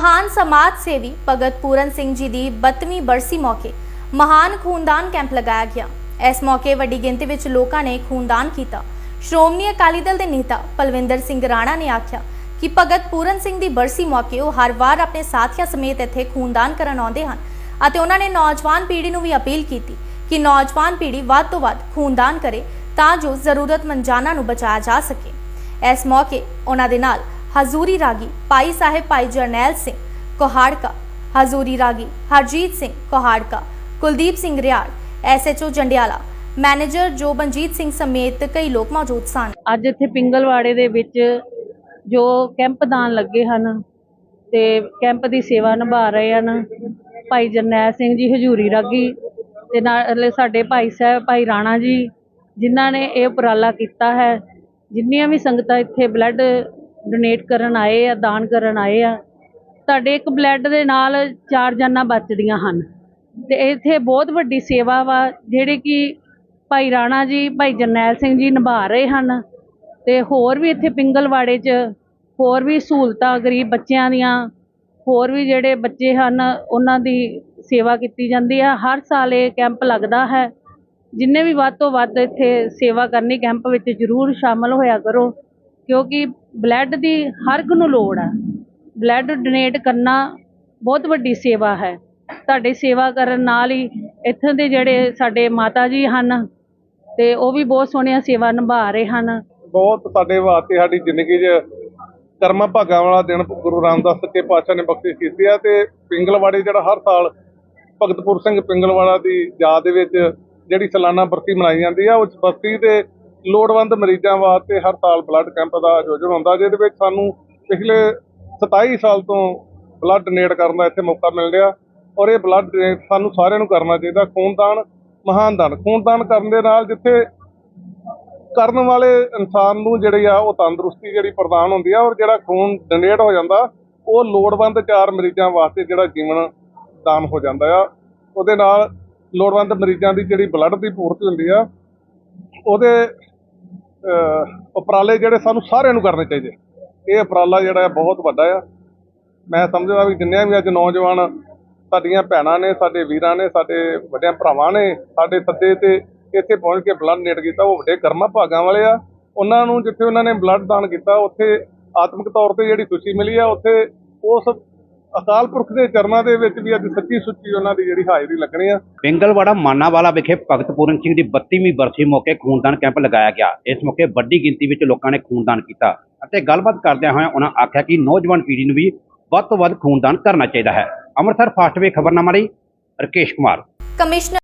ਮਹਾਨ ਸਮਾਜ ਸੇਵੀ ਭਗਤ ਪੂਰਨ ਸਿੰਘ ਜੀ ਦੀ 32ਵੀਂ ਬਰਸੀ ਮੌਕੇ ਮਹਾਨ ਖੂਨਦਾਨ ਕੈਂਪ ਲਗਾਇਆ ਗਿਆ। ਇਸ ਮੌਕੇ ਵੱਡੀ ਗਿਣਤੀ ਵਿੱਚ ਲੋਕਾਂ ਨੇ ਖੂਨਦਾਨ ਕੀਤਾ। ਸ਼੍ਰੋਮਣੀ ਅਕਾਲੀ ਦਲ ਦੇ ਨੇਤਾ ਪਲਵਿੰਦਰ ਸਿੰਘ ਰਾਣਾ ਨੇ ਆਖਿਆ ਕਿ ਭਗਤ ਪੂਰਨ ਸਿੰਘ ਦੀ ਬਰਸੀ ਮੌਕੇ ਉਹ ਹਰ ਵਾਰ ਆਪਣੇ ਸਾਥੀਆਂ ਸਮੇਤ ਇੱਥੇ ਖੂਨਦਾਨ ਕਰਨ ਆਉਂਦੇ ਹਨ ਅਤੇ ਉਹਨਾਂ ਨੇ ਨੌਜਵਾਨ ਪੀੜ੍ਹੀ ਨੂੰ ਵੀ ਅਪੀਲ ਕੀਤੀ ਕਿ ਨੌਜਵਾਨ ਪੀੜ੍ਹੀ ਵੱਧ ਤੋਂ ਵੱਧ ਖੂਨਦਾਨ ਕਰੇ ਤਾਂ ਜੋ ਜ਼ਰੂਰਤਮੰਦ ਜਾਨਾਂ ਨੂੰ ਬਚਾਇਆ ਜਾ ਸਕੇ। ਇਸ ਮੌਕੇ ਉਹਨਾਂ ਦੇ ਨਾਲ ਹਜ਼ੂਰੀ ਰਾਗੀ ਭਾਈ ਸਾਹਿਬ ਭਾਈ ਜਰਨੈਲ ਸਿੰਘ ਕੋਹਾੜਕਾ, ਹਜ਼ੂਰੀ ਰਾਗੀ ਹਰਜੀਤ ਸਿੰਘ ਕੋਹਾੜਕਾ, ਕੁਲਦੀਪ ਸਿੰਘ ਰਿਆੜ ਐਸਐਚਓ ਜੰਡਿਆਲਾ, ਮੈਨੇਜਰ ਜੋਬਨਜੀਤ ਸਿੰਘ ਸਮੇਤ ਕਈ ਲੋਕ ਮੌਜੂਦ ਸਨ। ਅੱਜ ਇੱਥੇ ਪਿੰਗਲਵਾੜੇ ਦੇ ਵਿੱਚ ਜੋ ਕੈਂਪ ਦਾਨ ਲੱਗੇ ਹਨ ਤੇ ਕੈਂਪ ਦੀ ਸੇਵਾ ਨਿਭਾ ਰਹੇ ਹਨ ਭਾਈ ਜਰਨੈਲ ਸਿੰਘ ਜੀ, ਹਜੂਰੀ ਰਾਗੀ ਤੇ ਨਾਲ ਸਾਡੇ ਭਾਈ ਸਾਹਿਬ, ਭਾਈ ਰਾਣਾ ਜੀ, ਜਿਨ੍ਹਾਂ ਨੇ ਇਹ ਉਪਰਾਲਾ ਕੀਤਾ ਹੈ। ਜਿੰਨੀਆਂ ਵੀ ਸੰਗਤਾਂ ਇੱਥੇ ਬਲੱਡ ਡੋਨੇਟ ਕਰਨ ਆਏ ਆ, ਦਾਨ ਕਰਨ ਆਏ ਆ। ਤੁਹਾਡੇ ਇੱਕ ਬਲੱਡ ਦੇ ਨਾਲ ਚਾਰ ਜਾਨਾਂ ਬਚਦੀਆਂ ਹਨ। ਤੇ ਇੱਥੇ ਬਹੁਤ ਵੱਡੀ ਸੇਵਾ ਵਾ, ਜਿਹੜੇ ਕਿ ਭਾਈ ਰਾਣਾ ਜੀ, ਭਾਈ ਜਰਨੈਲ ਸਿੰਘ ਜੀ ਨਿਭਾ ਰਹੇ ਹਨ। ਤੇ ਹੋਰ ਵੀ ਇੱਥੇ ਪਿੰਗਲਵਾੜੇ 'ਚ ਹੋਰ ਵੀ ਸਹੂਲਤਾਂ ਗਰੀਬ ਬੱਚਿਆਂ ਦੀਆਂ, ਹੋਰ ਵੀ ਜਿਹੜੇ ਬੱਚੇ ਹਨ, ਉਹਨਾਂ ਦੀ ਸੇਵਾ ਕੀਤੀ ਜਾਂਦੀ ਹੈ ਹਰ ਸਾਲ ਇਹ ਕੈਂਪ ਲੱਗਦਾ ਹੈ। ਜਿੰਨੇ ਵੀ ਵੱਧ ਤੋਂ ਵੱਧ ਇੱਥੇ ਸੇਵਾ ਕਰਨੀ ਕੈਂਪ ਵਿੱਚ ਜ਼ਰੂਰ ਸ਼ਾਮਲ ਹੋਇਆ ਕਰੋ। ਕਿਉਂਕਿ ਬਲੱਡ ਦੀ ਹਰ ਇੱਕ ਨੂੰ ਲੋੜ ਹੈ ਬਲੱਡ ਡੋਨੇਟ ਕਰਨਾ ਬਹੁਤ ਵੱਡੀ ਸੇਵਾ ਹੈ। ਤੁਹਾਡੀ ਸੇਵਾ ਕਰਨ ਨਾਲ ਹੀ ਇੱਥੋਂ ਦੇ ਜਿਹੜੇ ਸਾਡੇ ਮਾਤਾ ਜੀ ਹਨ, ਤੇ ਉਹ ਵੀ ਬਹੁਤ ਸੋਹਣੀਆਂ ਸੇਵਾ ਨਿਭਾ ਰਹੇ ਹਨ। ਬਹੁਤ ਸਾਡੇ ਵਾਸਤੇ ਸਾਡੀ ਜ਼ਿੰਦਗੀ 'ਚ ਕਰਮਾਂ ਭਾਗਾਂ ਵਾਲਾ ਦਿਨ ਗੁਰੂ ਰਾਮਦਾਸ ਸੱਚੇ ਪਾਤਸ਼ਾਹ ਨੇ ਬਖਸ਼ਿਸ਼ ਕੀਤੀ ਆ ਤੇ ਪਿੰਗਲਵਾੜੇ ਜਿਹੜਾ ਹਰ ਸਾਲ ਭਗਤਪੁਰ ਸਿੰਘ ਪਿੰਗਲਵਾੜਾ ਦੀ ਯਾਦ ਦੇ ਵਿੱਚ ਜਿਹੜੀ ਸਾਲਾਨਾ ਬਰਸੀ ਮਨਾਈ ਜਾਂਦੀ ਆ, ਉਸ ਬਰਸੀ ਦੇ ਲੋੜਵੰਦ ਮਰੀਜ਼ਾਂ ਵਾਸਤੇ ਹਰ ਸਾਲ ਬਲੱਡ ਕੈਂਪ ਦਾ ਆਯੋਜਨ ਹੁੰਦਾ, ਜਿਹਦੇ ਵਿੱਚ ਸਾਨੂੰ ਪਿਛਲੇ 27 ਸਾਲ ਤੋਂ ਬਲੱਡ ਡੋਨੇਟ ਕਰਨ ਦਾ ਇੱਥੇ ਮੌਕਾ ਮਿਲ ਰਿਹਾ ਔਰ ਇਹ ਬਲੱਡ ਡੋਨੇਟ ਸਾਨੂੰ ਸਾਰਿਆਂ ਨੂੰ ਕਰਨਾ ਚਾਹੀਦਾ, ਖੂਨਦਾਨ, ਮਹਾਨ ਦਾਨ। ਖੂਨਦਾਨ ਕਰਨ ਦੇ ਨਾਲ ਜਿੱਥੇ ਕਰਨ ਵਾਲੇ ਇਨਸਾਨ ਨੂੰ ਜਿਹੜੀ ਆ ਉਹ ਤੰਦਰੁਸਤੀ ਜਿਹੜੀ ਪ੍ਰਦਾਨ ਹੁੰਦੀ ਆ ਔਰ ਜਿਹੜਾ ਖੂਨ ਡੋਨੇਟ ਹੋ ਜਾਂਦਾ, ਉਹ ਲੋੜਵੰਦ ਚਾਰ ਮਰੀਜ਼ਾਂ ਵਾਸਤੇ ਜਿਹੜਾ ਜੀਵਨ ਦਾਨ ਹੋ ਜਾਂਦਾ ਆ। ਉਹਦੇ ਨਾਲ ਲੋੜਵੰਦ ਮਰੀਜ਼ਾਂ ਦੀ ਜਿਹੜੀ ਬਲੱਡ ਦੀ ਪੂਰਤੀ ਹੁੰਦੀ ਆ, ਉਹਦੇ ਉਪਰਾਲੇ ਜਿਹੜੇ ਸਾਨੂੰ ਸਾਰਿਆਂ ਨੂੰ ਕਰਨੇ ਚਾਹੀਦੇ ਇਹ ਉਪਰਾਲਾ ਜਿਹੜਾ ਆ ਬਹੁਤ ਵੱਡਾ ਆ। ਮੈਂ ਸਮਝਦਾ ਵੀ ਜਿੰਨੇ ਵੀ ਅੱਜ ਨੌਜਵਾਨ ਸਾਡੀਆਂ ਭੈਣਾਂ ਨੇ, ਸਾਡੇ ਵੀਰਾਂ ਨੇ, ਸਾਡੇ ਵੱਡਿਆਂ ਭਰਾਵਾਂ ਨੇ, ਸਾਡੇ ਸੱਦੇ ਤੇ ਇੱਥੇ ਪਹੁੰਚ ਕੇ ਬਲੱਡ ਡੋਨੇਟ ਕੀਤਾ, ਉਹ ਵੱਡੇ ਕਰਮਾਂ ਭਾਗਾਂ ਵਾਲੇ ਆ। ਉਹਨਾਂ ਨੂੰ ਜਿੱਥੇ ਉਹਨਾਂ ਨੇ ਬਲੱਡ ਦਾਨ ਕੀਤਾ, ਉੱਥੇ ਆਤਮਿਕ ਤੌਰ ਤੇ ਜਿਹੜੀ ਖੁਸ਼ੀ ਮਿਲੀ ਆ, ਉੱਥੇ ਉਸ ਅਕਾਲ ਪੁਰਖ ਦੇ ਚਰਨਾਂ ਦੇ ਵਿੱਚ ਵੀ ਅੱਜ ਸੱਚੀ ਸੁੱਚੀ ਉਹਨਾਂ ਦੀ ਜਿਹੜੀ ਹਾਜ਼ਰੀ ਲੱਗਣੀ ਆ। ਪਿੰਗਲਵਾੜਾ ਮਾਨਾਵਾਲਾ ਵਿਖੇ ਭਗਤ ਪੂਰਨ ਸਿੰਘ ਦੀ 32ਵੀਂ ਬਰਸੀ ਮੌਕੇ ਖੂਨਦਾਨ ਕੈਂਪ ਲਗਾਇਆ ਗਿਆ। ਇਸ ਮੌਕੇ ਵੱਡੀ ਗਿਣਤੀ ਵਿੱਚ ਲੋਕਾਂ ਨੇ ਖੂਨਦਾਨ ਕੀਤਾ ਅਤੇ ਗੱਲਬਾਤ ਕਰਦਿਆਂ ਹੋਇਆਂ ਉਹਨਾਂ ਆਖਿਆ ਕਿ ਨੌਜਵਾਨ ਪੀੜ੍ਹੀ ਨੂੰ ਵੀ ਵੱਧ ਤੋਂ ਵੱਧ ਖੂਨਦਾਨ ਕਰਨਾ ਚਾਹੀਦਾ ਹੈ। ਅੰਮ੍ਰਿਤਸਰ ਫਾਸਟਵੇ ਖਬਰਨਾਮਾ ਲਈ ਰਕੇਸ਼ ਕੁਮਾਰ। ਕਮਿਸ਼ਨਰ